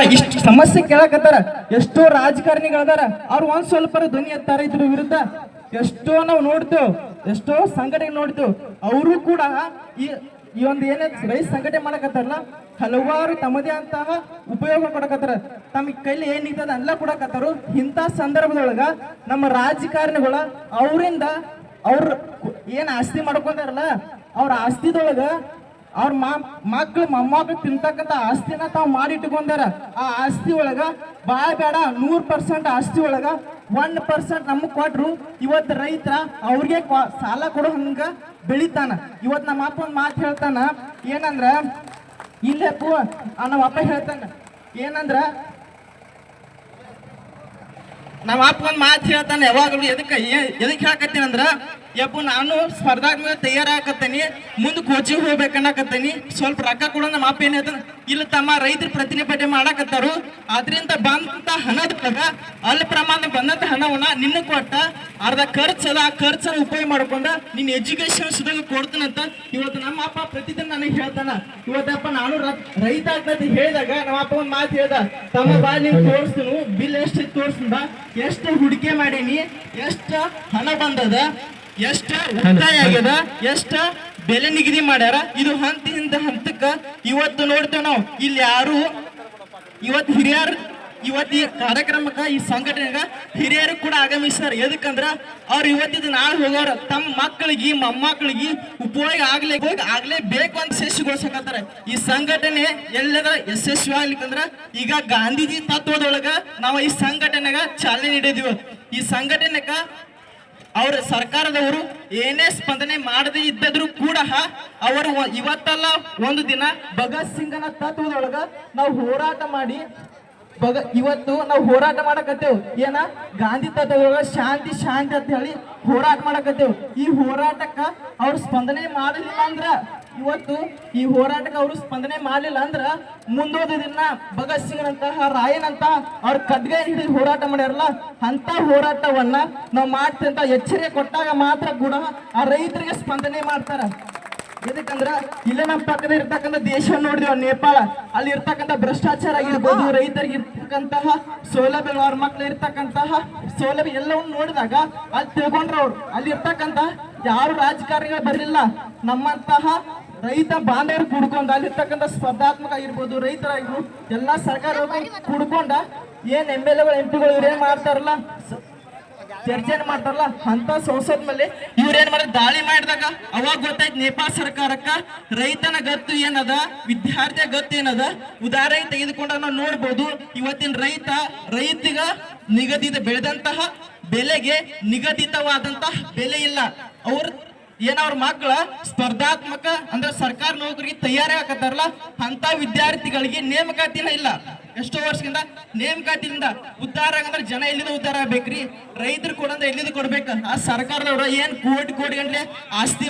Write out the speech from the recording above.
ಇಷ್ಟು ಸಮಸ್ಯೆ ಕೇಳಕತ್ತಾರ. ಎಷ್ಟೋ ರಾಜಕಾರಣಿಗಳದಾರ. ಅವ್ರು ಒಂದ್ ಸ್ವಲ್ಪ ಧ್ವನಿ ಎತ್ತಾರ ಇದ್ರ ವಿರುದ್ಧ. ಎಷ್ಟೋ ನಾವು ನೋಡ್ತೇವ್. ಎಷ್ಟೋ ಸಂಘಟನೆ ನೋಡ್ತೇವ್. ಅವರು ಕೂಡ ಈ ಈ ಒಂದು ಏನೇ ರೈತ ಸಂಘಟನೆ ಮಾಡಕತ್ತಾರಲ್ಲ, ಹಲವಾರು ತಮ್ಮದೇ ಅಂತಹ ಉಪಯೋಗ ಕೊಡಕತ್ತಾರ ತಮ್ಮ ಕೈಲಿ ಏನಿರ್ತದ ಎಲ್ಲ ಕೊಡಕತ್ತಾರು. ಇಂಥ ಸಂದರ್ಭದೊಳಗ ನಮ್ಮ ರಾಜಕಾರಣಿಗಳ ಅವರಿಂದ ಅವ್ರ ಏನ್ ಆಸ್ತಿ ಮಾಡ್ಕೊಂತಾರಲ್ಲ, ಅವ್ರ ಆಸ್ತಿದೊಳಗ ಅವ್ರ ಮಕ್ಳು ಮೊಮ್ಮಕ್ಳು ತಿಂತಕ್ಕಂಥ ಆಸ್ತಿನ ತಾವು ಮಾಡಿ ಇಟ್ಕೊಂಡಾರ ಆ ಆಸ್ತಿ ಒಳಗ ಭಾಳ ಬೇಡ, ನೂರ್ ಪರ್ಸೆಂಟ್ ಆಸ್ತಿ ಒಳಗ ಒನ್ ಪರ್ಸೆಂಟ್ ನಮಗ್ ಕೊಟ್ರು, ಇವತ್ತು ರೈತ ಅವ್ರಿಗೆ ಸಾಲ ಕೊಡೋ ಹಂಗ ಬೆಳಿತಾನ. ಇವತ್ತು ನಮ್ಮ ಅಪ್ಪ ಒಂದ್ ಮಾತು ಹೇಳ್ತಾನ, ಏನಂದ್ರ, ಇಲ್ಲೇ ಪೂ ನಮ್ಮ ಅಪ್ಪ ಹೇಳ್ತಾನ, ಏನಂದ್ರ, ನಮ್ಮ ಅಪ್ಪ ಒಂದು ಮಾತು ಹೇಳ್ತಾನೆ ಯಾವಾಗಲೂ ಎದಕ್ಕೆ ಎದಕ್ಕೆ ಹೇಳಕತ್ತೀನಿ ಅಂದ್ರ ಯಪ್ಪು, ನಾನು ಸ್ಪರ್ಧಾತ್ಮಕ ತಯಾರಾಗತ್ತೀನಿ ಮುಂದೆ ಕೋಚಿಂಗ್ ಹೋಗ್ಬೇಕನ್ನಕತ್ತೀನಿ ಸ್ವಲ್ಪ ರೊಕ್ಕ ಕೂಡ ನಮ್ಮ ಅಪ್ಪ ಏನ್ ಇಲ್ಲ ತಮ್ಮ ರೈತರ ಪ್ರತಿಭಟನೆ ಮಾಡಾಕತ್ತಾರು. ಅದರಿಂದ ಬಂದಂತ ಹಣದ ಅಲ್ಲಿ ಪ್ರಮಾಣ ಬಂದಂತ ಹಣವನ್ನ ನಿನ್ನ ಕೊಟ್ಟ, ಅರ್ಧ ಖರ್ಚದ ಆ ಖರ್ಚನ್ನ ಉಪಯೋಗ ಮಾಡ್ಕೊಂಡ, ನಿನ್ನ ಎಜುಕೇಶನ್ ಸುಧಾಗ ಕೊಡ್ತಾನಂತ ಇವತ್ತು ನಮ್ಮ ಅಪ್ಪ ಪ್ರತಿದಿನ ನನಗೆ ಹೇಳ್ತಾನ. ಇವತ್ತಪ್ಪ ನಾನು ರೈತ ಆಗ್ತದೆ ಹೇಳಿದಾಗ ನಮ್ಮ ಅಪ್ಪ ಒಂದು ಮಾತು ಹೇಳ್ದ, ತಮ್ಮ ಬಾ ನೀವು ತೋರಿಸ್ತೀನಿ, ಬಿಲ್ ಎಷ್ಟು ತೋರಿಸ್ತೀನಿ ಎಷ್ಟು ಹೂಡಿಕೆ ಮಾಡೀನಿ, ಎಷ್ಟು ಹಣ ಬಂದದ ಎಷ್ಟು ಉಳಿತಾಯ ಆಗ್ಯದ ಎಷ್ಟ ಬೆಲೆ ನಿಗದಿ ಮಾಡ್ಯಾರ? ಇದು ಹಂತದಿಂದ ಹಂತಕ್ಕ ಇವತ್ತು ನೋಡ್ತೇವೆ ನಾವು. ಇಲ್ಲಿ ಯಾರು ಇವತ್ತು ಹಿರಿಯರು ಇವತ್ತು ಈ ಕಾರ್ಯಕ್ರಮಕ್ಕ ಈ ಸಂಘಟನೆಗ ಹಿರಿಯರು ಕೂಡ ಆಗಮಿಸ್ತಾರ ಎದಕ್ಕಂದ್ರ ಅವ್ರು ಇವತ್ತಿದ ನಾಳೆ ಹೋಗೋರ ತಮ್ಮ ಮಕ್ಕಳಿಗೆ ಮೊಮ್ಮಕ್ಕಳಿಗೆ ಉಪಯೋಗ ಆಗ್ಲೇ ಆಗ್ಲೇ ಆಗ್ಲೇಬೇಕು ಅಂತ ಯಶಸ್ವಿಗೊಳಿಸಕತ್ತಾರ. ಈ ಸಂಘಟನೆ ಎಲ್ಲದ ಯಶಸ್ವಿ ಆಗ್ಲಿಕ್ಕಂದ್ರ ಈಗ ಗಾಂಧೀಜಿ ತತ್ವದೊಳಗ ನಾವು ಈ ಸಂಘಟನೆಗ ಚಾಲನೆ ನೀಡಿದೀವಿ. ಈ ಸಂಘಟನೆಗ ಅವ್ರ ಸರ್ಕಾರದವರು ಏನೇ ಸ್ಪಂದನೆ ಮಾಡದೇ ಇದ್ದರೂ ಕೂಡ ಅವರು ಇವತ್ತಲ್ಲ ಒಂದು ದಿನ ಭಗತ್ ಸಿಂಗನ ತತ್ವದೊಳಗ ನಾವು ಹೋರಾಟ ಮಾಡಿ, ಭಗ, ಇವತ್ತು ನಾವು ಹೋರಾಟ ಮಾಡಕತ್ತೇವೆ. ಏನ? ಗಾಂಧಿ ತತ್ವದೊಳಗ ಶಾಂತಿ ಶಾಂತಿ ಅಂತ ಹೇಳಿ ಹೋರಾಟ ಮಾಡಕತ್ತೇವು. ಈ ಹೋರಾಟಕ್ಕ ಅವ್ರು ಸ್ಪಂದನೆ ಮಾಡಲಿಲ್ಲ ಅಂದ್ರ ಇವತ್ತು ಈ ಹೋರಾಟಕ್ಕೆ ಅವರು ಸ್ಪಂದನೆ ಮಾಡಲಿಲ್ಲ ಅಂದ್ರ ಮುಂದೋದ ದಿನ ಭಗತ್ ಸಿಂಗ್ನಂತಹ ರಾಯನಂತ ಅವ್ರ ಕಡ್ಗೆ ಹಿಡಿದು ಹೋರಾಟ ಮಾಡ್ಯಾರಲ್ಲ ಅಂತ ಹೋರಾಟವನ್ನ ನಾವು ಮಾಡ್ತೀವಿ ಅಂತ ಎಚ್ಚರಿಕೆ ಕೊಟ್ಟಾಗ ಮಾತ್ರ ಕೂಡ ಆ ರೈತರಿಗೆ ಸ್ಪಂದನೆ ಮಾಡ್ತಾರ. ಎದಕ್ಕಂದ್ರ ಇಲ್ಲೇ ನಮ್ಮ ಪಕ್ಕದ ಇರ್ತಕ್ಕಂಥ ದೇಶ ನೋಡಿದ್ವಿ ನೇಪಾಳ ಅಲ್ಲಿ ಇರ್ತಕ್ಕಂಥ ಭ್ರಷ್ಟಾಚಾರ ಆಗಿರ್ಬೋದು ರೈತರಿಗೆ ಇರ್ತಕ್ಕಂತಹ ಸೌಲಭ್ಯ ಅವ್ರ ಮಕ್ಳು ಇರ್ತಕ್ಕಂತಹ ಸೌಲಭ್ಯ ಎಲ್ಲವನ್ನು ನೋಡಿದಾಗ ಅಲ್ಲಿ ತಿಳ್ಕೊಂಡ್ರ ಅವ್ರು. ಅಲ್ಲಿ ಇರ್ತಕ್ಕಂತ ಯಾರು ರಾಜಕಾರಣಿಗಳು ಬರಲಿಲ್ಲ ನಮ್ಮಂತಹ ರೈತ ಬಾಂಧವರು ಕುಡ್ಕೊಂಡ, ಅಲ್ಲಿರ್ತಕ್ಕಂಥ ಸ್ಪರ್ಧಾತ್ಮಕ ಆಗಿರ್ಬೋದು, ರೈತರಾಗಿರ್ಬೋದು, ಎಲ್ಲ ಸರ್ಕಾರ ಕುಡ್ಕೊಂಡ, ಏನ್ ಎಂ ಎಲ್ ಎಗಳು ಎಂ ಪಿಗಳು ಇವ್ರೇನ್ ಮಾಡ್ತಾರಲ್ಲ? ಚರ್ಚೆನ ಮಾಡ್ತಾರಲ್ಲ? ಅಂತ ಸಂಸತ್ ಮೇಲೆ ಇವ್ರೇನ್ ಮಾಡ ದಾಳಿ ಮಾಡಿದಾಗ, ಅವಾಗ ಗೊತ್ತಾಯ್ತು ನೇಪಾಳ ಸರ್ಕಾರಕ್ಕ ರೈತನ ಗತ್ತು ಏನದ, ವಿದ್ಯಾರ್ಥಿಯ ಗತ್ತು ಏನದ? ಉದಾಹರಣೆ ತೆಗೆದುಕೊಂಡ ನಾವು ನೋಡ್ಬೋದು, ಇವತ್ತಿನ ರೈತ, ರೈತಿಗ ನಿಗದಿತ ಬೆಳೆದಂತಹ ಬೆಲೆಗೆ ನಿಗದಿತವಾದಂತಹ ಬೆಲೆ ಇಲ್ಲ. ಅವ್ರ ಏನ್ ಅವ್ರ ಮಕ್ಕಳ ಸ್ಪರ್ಧಾತ್ಮಕ ಅಂದ್ರೆ ಸರ್ಕಾರ ನೌಕರಿಗೆ ತಯಾರಿ ಹಾಕತ್ತಾರಲ್ಲ ಅಂತ ವಿದ್ಯಾರ್ಥಿಗಳಿಗೆ ನೇಮಕಾತಿನ ಇಲ್ಲ. ಎಷ್ಟೋ ವರ್ಷದಿಂದ ನೇಮಕಾತಿಯಿಂದ ಉದ್ಧಾರ ಆಗಂದ್ರೆ ಜನ ಎಲ್ಲಿಂದ ಉದ್ಧಾರ ಆಗ್ಬೇಕ್ರಿ? ರೈತರು ಕೊಡಂದ್ರೆ ಎಲ್ಲಿಂದ ಕೊಡ್ಬೇಕು? ಆ ಸರ್ಕಾರದವ್ರ ಏನ್ ಕೋಟಿ ಕೋಟಿ ಗಂಟ್ಲೆ ಆಸ್ತಿ